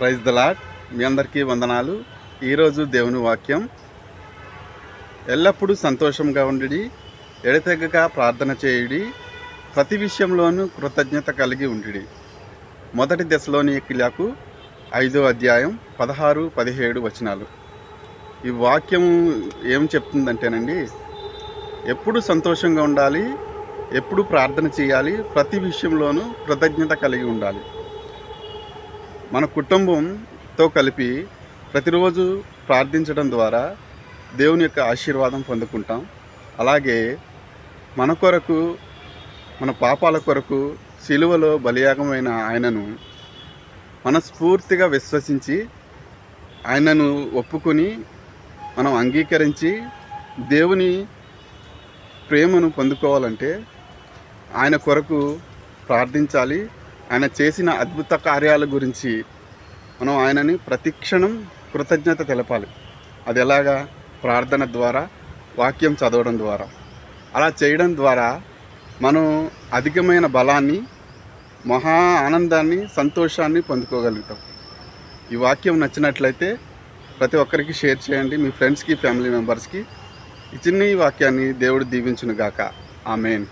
Praise the lot మీ అందరికీ వందనాలు. ఈరోజు దేవుని వాక్యం. ఎల్లప్పుడూ సంతోషంగా ఉండి ఎడతెగక ప్రార్థన చేయుడి ప్రతి విషయంలోనూ కృతజ్ఞత కలిగి ఉండి మొదటి దశలోని కిలాకు ఐదో అధ్యాయం పదహారు పదిహేడు వచనాలు. ఈ వాక్యం ఏం చెప్తుందంటేనండి ఎప్పుడు సంతోషంగా ఉండాలి ఎప్పుడు ప్రార్థన చేయాలి ప్రతి విషయంలోనూ కృతజ్ఞత కలిగి ఉండాలి. మన కుటుంబంతో కలిపి ప్రతిరోజు ప్రార్థించడం ద్వారా దేవుని యొక్క ఆశీర్వాదం పొందుకుంటాం. అలాగే మన కొరకు మన పాపాల కొరకు సిలువలో బలియాగమైన ఆయనను మనస్ఫూర్తిగా విశ్వసించి ఆయనను ఒప్పుకొని మనం అంగీకరించి దేవుని ప్రేమను పొందుకోవాలంటే ఆయన కొరకు ప్రార్థించాలి. ఆయన చేసిన అద్భుత కార్యాల గురించి మనం ఆయనని ప్రతిక్షణం కృతజ్ఞత తెలపాలి. అది ఎలాగా? ప్రార్థన ద్వారా వాక్యం చదవడం ద్వారా. అలా చేయడం ద్వారా మనం అధికమైన బలాన్ని మహా ఆనందాన్ని సంతోషాన్ని పొందుకోగలుగుతాం. ఈ వాక్యం నచ్చినట్లయితే ప్రతి ఒక్కరికి షేర్ చేయండి. మీ ఫ్రెండ్స్కి ఫ్యామిలీ మెంబర్స్కి. ఈ చిన్న ఈ వాక్యాన్ని దేవుడు దీవించునుగాక. ఆమెన్.